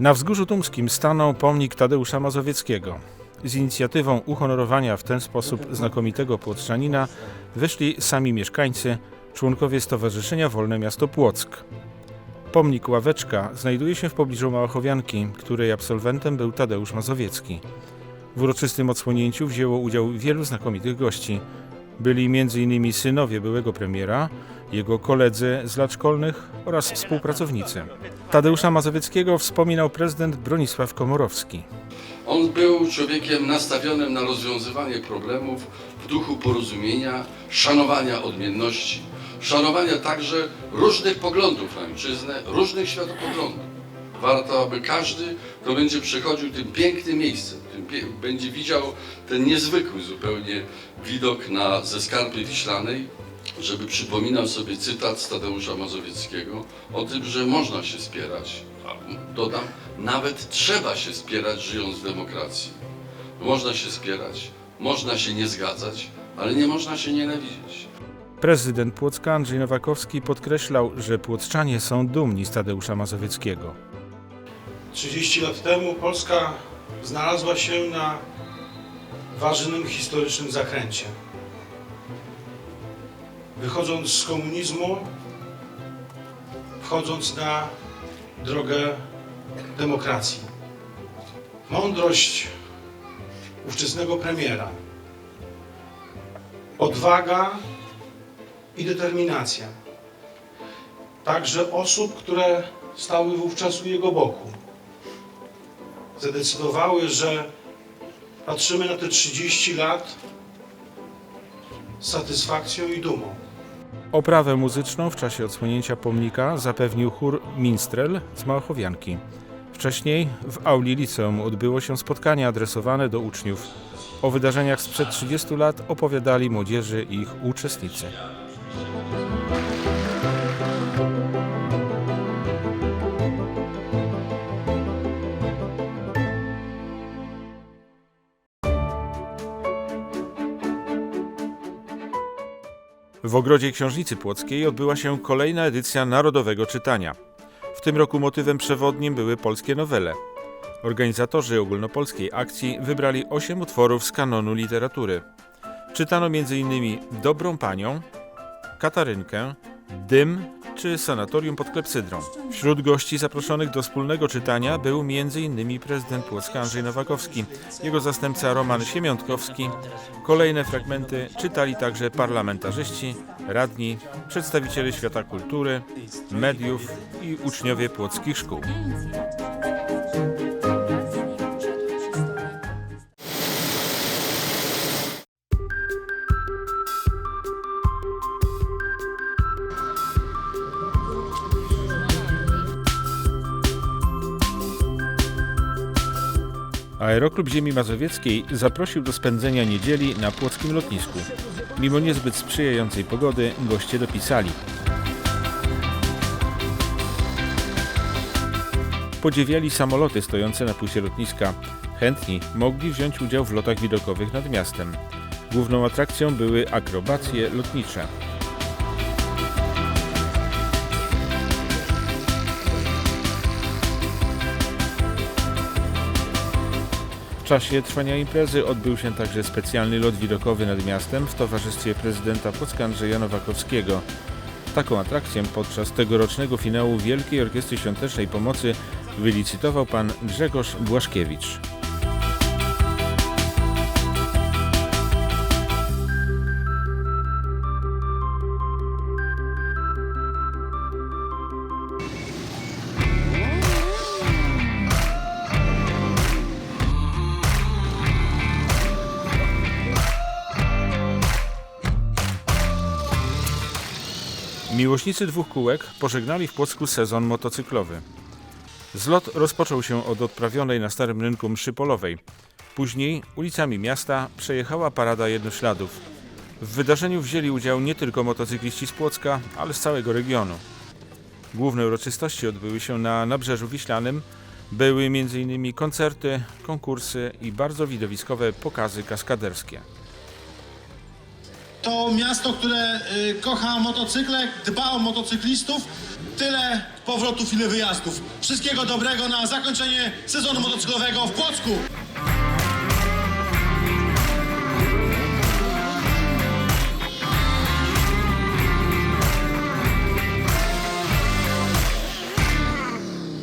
Na Wzgórzu Tumskim stanął pomnik Tadeusza Mazowieckiego. Z inicjatywą uhonorowania w ten sposób znakomitego płotrzanina wyszli sami mieszkańcy, członkowie Stowarzyszenia Wolne Miasto Płock. Pomnik Ławeczka znajduje się w pobliżu Małachowianki, której absolwentem był Tadeusz Mazowiecki. W uroczystym odsłonięciu wzięło udział wielu znakomitych gości. Byli m.in. synowie byłego premiera, jego koledzy z lat szkolnych oraz współpracownicy. Tadeusza Mazowieckiego wspominał prezydent Bronisław Komorowski. On był człowiekiem nastawionym na rozwiązywanie problemów w duchu porozumienia, szanowania odmienności, szanowania także różnych poglądów na ojczyznę, różnych światopoglądów. Warto, aby każdy, kto będzie przychodził tym pięknym miejscem, tym pie- będzie widział ten niezwykły zupełnie widok na, ze Skarpy Wiślanej, żeby przypominał sobie cytat z Tadeusza Mazowieckiego o tym, że można się spierać, dodam, nawet trzeba się spierać żyjąc w demokracji. Można się spierać, można się nie zgadzać, ale nie można się nienawidzieć. Prezydent Płocka Andrzej Nowakowski podkreślał, że płockczanie są dumni z Tadeusza Mazowieckiego. 30 lat temu Polska znalazła się na ważnym historycznym zakręcie. Wychodząc z komunizmu, wchodząc na drogę demokracji. Mądrość ówczesnego premiera, odwaga i determinacja. Także osób, które stały wówczas u jego boku zadecydowały, że patrzymy na te 30 lat z satysfakcją i dumą. Oprawę muzyczną w czasie odsłonięcia pomnika zapewnił chór Minstrel z Małachowianki. Wcześniej w auli liceum odbyło się spotkanie adresowane do uczniów. O wydarzeniach sprzed 30 lat opowiadali młodzieży i ich uczestnicy. W ogrodzie Książnicy Płockiej odbyła się kolejna edycja Narodowego Czytania. W tym roku motywem przewodnim były polskie nowele. Organizatorzy ogólnopolskiej akcji wybrali osiem utworów z kanonu literatury. Czytano m.in. Dobrą Panią, Katarynkę, Dym Sanatorium pod Klepsydrą. Wśród gości zaproszonych do wspólnego czytania był m.in. prezydent Płocka Andrzej Nowakowski, jego zastępca Roman Siemiątkowski. Kolejne fragmenty czytali także parlamentarzyści, radni, przedstawiciele świata kultury, mediów i uczniowie płockich szkół. Aeroklub Ziemi Mazowieckiej zaprosił do spędzenia niedzieli na płockim lotnisku. Mimo niezbyt sprzyjającej pogody goście dopisali. Podziwiali samoloty stojące na płycie lotniska. Chętni mogli wziąć udział w lotach widokowych nad miastem. Główną atrakcją były akrobacje lotnicze. Czasie trwania imprezy odbył się także specjalny lot widokowy nad miastem w towarzystwie prezydenta Płocka Andrzeja Nowakowskiego. Taką atrakcję podczas tegorocznego finału Wielkiej Orkiestry Świątecznej Pomocy wylicytował pan Grzegorz Błaszkiewicz. Miłośnicy dwóch kółek pożegnali w Płocku sezon motocyklowy. Zlot rozpoczął się od odprawionej na Starym Rynku mszy polowej. Później ulicami miasta przejechała parada jednośladów. W wydarzeniu wzięli udział nie tylko motocykliści z Płocka, ale z całego regionu. Główne uroczystości odbyły się na Nabrzeżu Wiślanym. Były m.in. koncerty, konkursy i bardzo widowiskowe pokazy kaskaderskie. To miasto, które y, kocha motocykle, dba o motocyklistów. Tyle powrotów, ile wyjazdów. Wszystkiego dobrego na zakończenie sezonu motocyklowego w Płocku.